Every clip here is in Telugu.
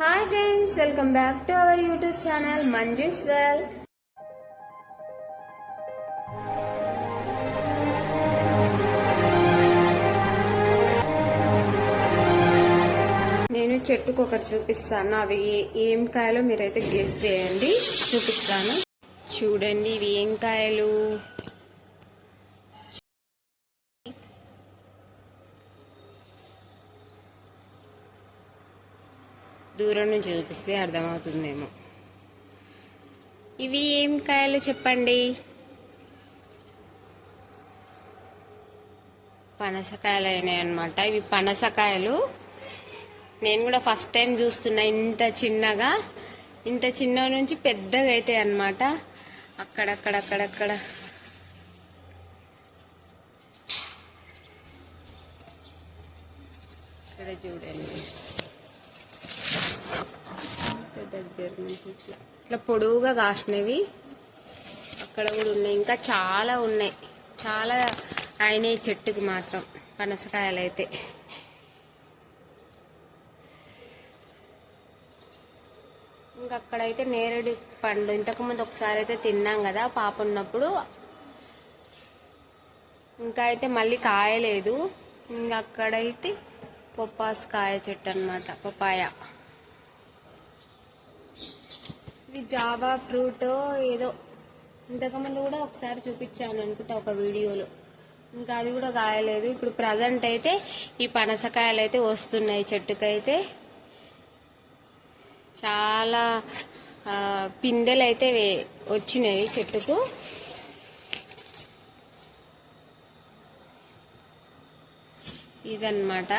Hi friends welcome back to our YouTube channel Manju's well నేను చెట్టుకు ఒకటి చూపిస్తాను. అవి ఏ- ఏం కాయలో మీరైతే గెస్ చేయండి. చూపిస్తాను. చూడండి ఇవి ఏం కాయలు? దూరం నుంచి చూపిస్తే అర్థమవుతుందేమో. ఇవి ఏం కాయలు చెప్పండి? పనసకాయలు అయినాయి అనమాట ఇవి పనసకాయలు. నేను కూడా ఫస్ట్ టైం చూస్తున్నా ఇంత చిన్నగా. ఇంత చిన్న నుంచి పెద్దగా అవుతాయి అన్నమాట. అక్కడక్కడక్కడక్కడ. ఇక్కడ చూడండి. దగ్గర నుంచి ఇట్లా. ఇట్లా పొడవుగా కాసినవి అక్కడ కూడా ఉన్నాయి. ఇంకా చాలా ఉన్నాయి. చాలా అయినాయి చెట్టుకి మాత్రం. పనసకాయలు అయితే ఇంకా అక్కడైతే నేరేడు పండు. ఇంతకుముందు ఒకసారి అయితే తిన్నాం కదా పాప ఉన్నప్పుడు. ఇంకా అయితే మళ్ళీ కాయలేదు. ఇంకా అక్కడైతే పొప్పాస్ కాయ చెట్టు అనమాట పపాయ. ఇది జావా ఫ్రూట్ ఏదో. ఇంతకుముందు కూడా ఒకసారి చూపించాను అనుకుంటా ఒక వీడియోలో. ఇంకా అది కూడా కాయలేదు. ఇప్పుడు ప్రజెంట్ అయితే ఈ పనసకాయలు అయితే వస్తున్నాయి చెట్టుకైతే. చాలా పిందెలు అయితే వచ్చినాయి చెట్టుకు. ఇదన్నమాట.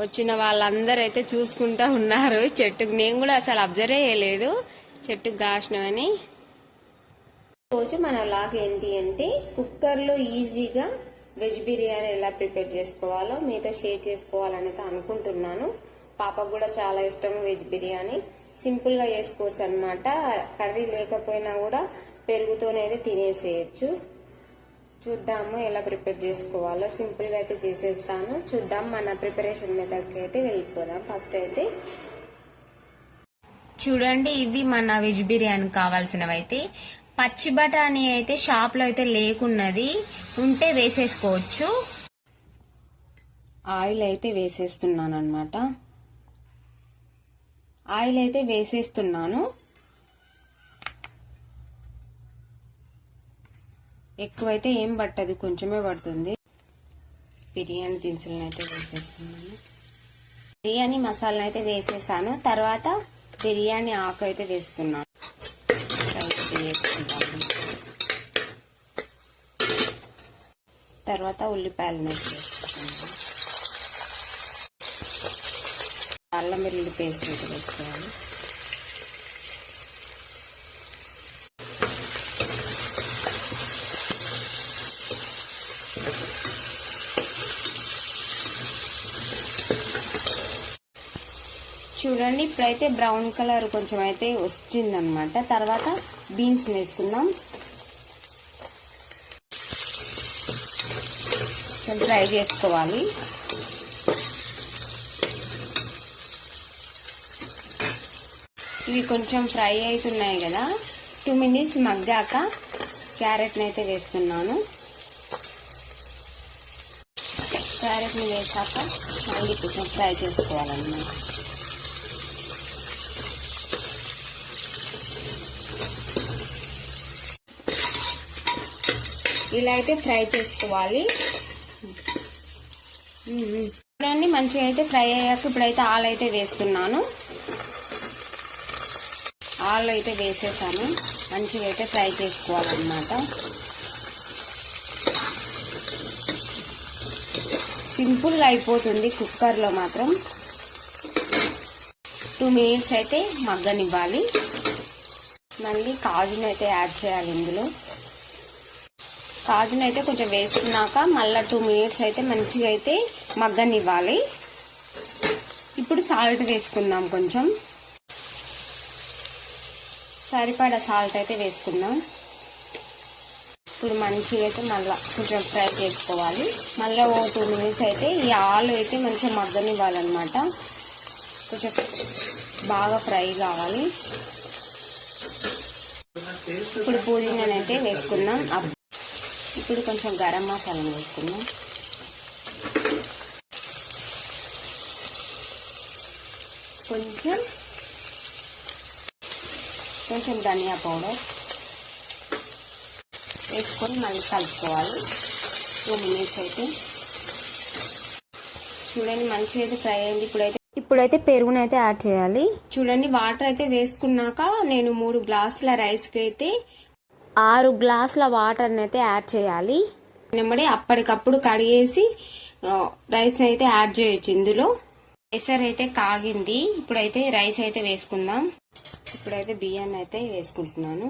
వచ్చిన వాళ్ళందరూ అయితే చూసుకుంటా ఉన్నారు. చెట్టుకు నేను కూడా అసలు అబ్జర్వ్ చేయలేదు చెట్టుకు కాసినవని రోజు మన లాగ్ ఏంటి అంటే కుక్కర్లో ఈజీగా వెజ్ బిర్యానీ ఎలా ప్రిపేర్ చేసుకోవాలో మీతో షేర్ చేసుకోవాలని అనుకుంటున్నాను. పాపకు కూడా చాలా ఇష్టం వెజ్ బిర్యానీ. సింపుల్గా చేసుకోవచ్చు అనమాట కర్రీ లేకపోయినా కూడా పెరుగుతోనేది తినేసేయచ్చు. చూద్దాము ఎలా ప్రిపేర్ చేసుకోవాలో. సింపుల్గా అయితే చేసేస్తాను. చూద్దాం మన ప్రిపరేషన్ మెథడ్కి అయితే వెళ్ళిపోదాం. ఫస్ట్ అయితే చూడండి ఇవి మన వెజ్ బిర్యానీ కావాల్సినవి అయితే. పచ్చి బఠానీ అయితే షాప్లో అయితే లేకున్నది. ఉంటే వేసేసుకోవచ్చు. ఆయిల్ అయితే వేసేస్తున్నాను అనమాట ఆయిల్ అయితే వేసేస్తున్నాను. ఎక్కువైతే ఏం పట్టదు కొంచెమే పడుతుంది. బిర్యానీ దినుసులను అయితే వేసేస్తున్నాను. బిర్యానీ మసాలాను అయితే వేసేసాను. తర్వాత బిర్యానీ ఆకు అయితే వేస్తున్నాను. తర్వాత ఉల్లిపాయలను అయితే వేసుకుంటాను అల్లం వెల్లుల్లి పేస్ట్ అయితే వేసుకోవాలి చూడండి ఇప్పుడైతే బ్రౌన్ కలర్ కొంచెం అయితే వచ్చిందనమాట తర్వాత బీన్స్ వేసుకుందాం. కొంచెం ఫ్రై చేసుకోవాలి. ఇవి కొంచెం ఫ్రై అవుతున్నాయి కదా. టూ మినిట్స్ మగ్గాక క్యారెట్ని అయితే వేస్తున్నాను క్యారెట్ని వేసాక మళ్ళీ కొంచెం ఫ్రై చేసుకోవాలన్నమాట. ఇలా అయితే ఫ్రై చేసుకోవాలి. చూడండి మంచిగా అయితే ఫ్రై అయ్యాక ఇప్పుడైతే ఆలు అయితే వేస్తున్నాను. ఆలు అయితే వేసేసాను. మంచిగా అయితే ఫ్రై చేసుకోవాలన్నమాట. సింపుల్గా అయిపోతుంది కుక్కర్లో మాత్రం. టూ మినిట్స్ అయితే మగ్గనివ్వాలి. మళ్ళీ కాజును అయితే యాడ్ చేయాలి ఇందులో. కాజును అయితే కొంచెం వేసుకున్నాక మళ్ళీ టూ మినిట్స్ అయితే మంచిగా అయితే మగ్గనివ్వాలి. ఇప్పుడు సాల్ట్ వేసుకుందాం కొంచెం. సరిపడా సాల్ట్ అయితే వేసుకుందాం. ఇప్పుడు మంచిగా అయితే మళ్ళీ కొంచెం ఫ్రై చేసుకోవాలి. మళ్ళీ ఓ టూ మినిట్స్ అయితే ఈ ఆలు అయితే మంచిగా మగ్గనివ్వాలన్నమాట. కొంచెం బాగా ఫ్రై కావాలి. ఇప్పుడు పూజనైతే వేసుకుందాం. ఇప్పుడు కొంచెం గరం మసాలా వేసుకుందాం. కొంచెం కొంచెం ధనియా పౌడర్ వేసుకొని మళ్ళీ కలుపుకోవాలి. టూ మినిట్స్ అయితే. చూడండి మంచిగా అయితే ఫ్రై అయింది. ఇప్పుడైతే ఇప్పుడైతే పెరుగునైతే యాడ్ చేయాలి. చూడండి వాటర్ అయితే వేసుకున్నాక నేను మూడు గ్లాసుల రైస్కి అయితే ఆరు గ్లాసుల వాటర్ని అయితే యాడ్ చేయాలి. నిమ్మడి అప్పటికప్పుడు కడిగేసి రైస్ అయితే యాడ్ చేయొచ్చు ఇందులో. ఎసర్ అయితే కాగింది. ఇప్పుడైతే రైస్ అయితే వేసుకుందాం. ఇప్పుడైతే బియ్యాన్ని అయితే వేసుకుంటున్నాను.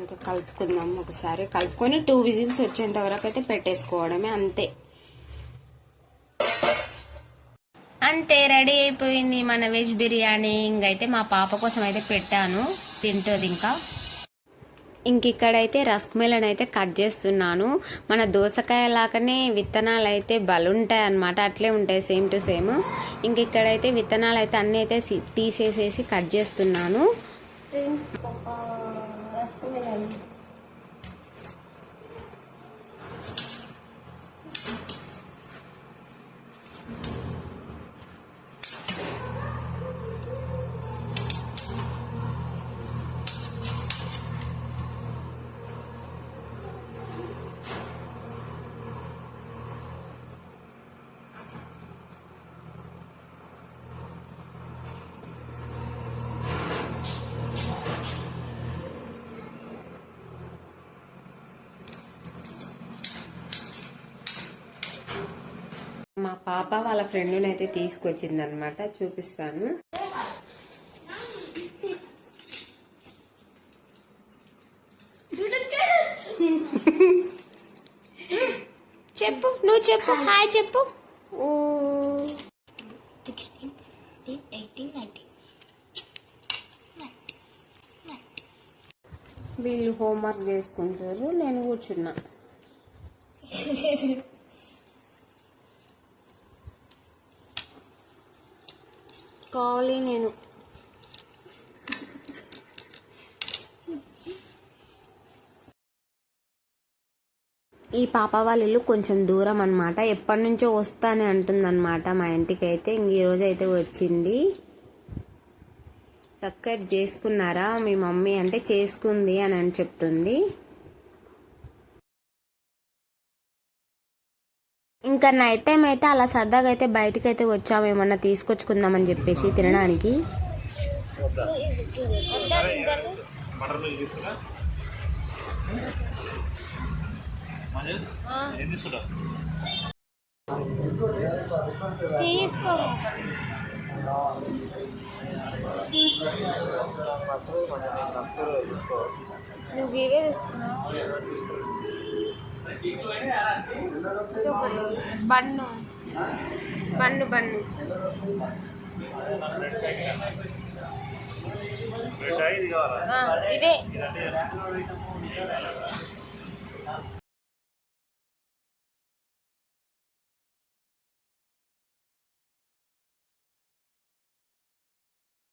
ఇంకా కలుపుకుందాం ఒకసారి. కలుపుకొని టూ విజిల్స్ వచ్చేంత వరకు అయితే పెట్టేసుకోవడమే అంతే. అంతే రెడీ అయిపోయింది మన వెజ్ బిర్యానీ. ఇంకైతే మా పాప కోసం అయితే పెట్టాను. తింటుంది ఇంకా. ఇంక ఇక్కడైతే రస్క్ మెలన్ అయితే కట్ చేస్తున్నాను. మన దోసకాయ లాగానే విత్తనాలు అయితే బలుంటాయి అనమాట అట్లే ఉంటాయి సేమ్ టు సేమ్. ఇంక ఇక్కడైతే విత్తనాలు అయితే అన్నీ అయితే తీసేసేసి కట్ చేస్తున్నాను. మా పాప వాళ్ళ ఫ్రెండ్ని అయితే తీసుకొచ్చింది అనమాట చూపిస్తాను. చెప్పు నువ్వు చెప్పు. హాయ్ చెప్పు. ఓ. వీళ్ళు హోంవర్క్ చేసుకుంటారు. నేను కూర్చున్నా. కావాలి నేను. ఈ పాప వాళ్ళ ఇల్లు కొంచెం దూరం అనమాట ఎప్పటి నుంచో వస్తానే అంటుందన్నమాట మా ఇంటికి అయితే ఇంక ఈరోజు అయితే వచ్చింది. సబ్స్క్రైబ్ చేసుకున్నారా? మీ మమ్మీ అంటే చేసుకుంది అని అని చెప్తుంది. ఇంకా నైట్ టైం అయితే అలా సరదాగా అయితే బయటకు అయితే వచ్చాము ఏమన్నా తీసుకొచ్చుకుందామని చెప్పేసి తినడానికి. తీసుకో. నువ్వు ఇవే తీసుకున్నావు? బన్ను. Bun bun. ఇదే.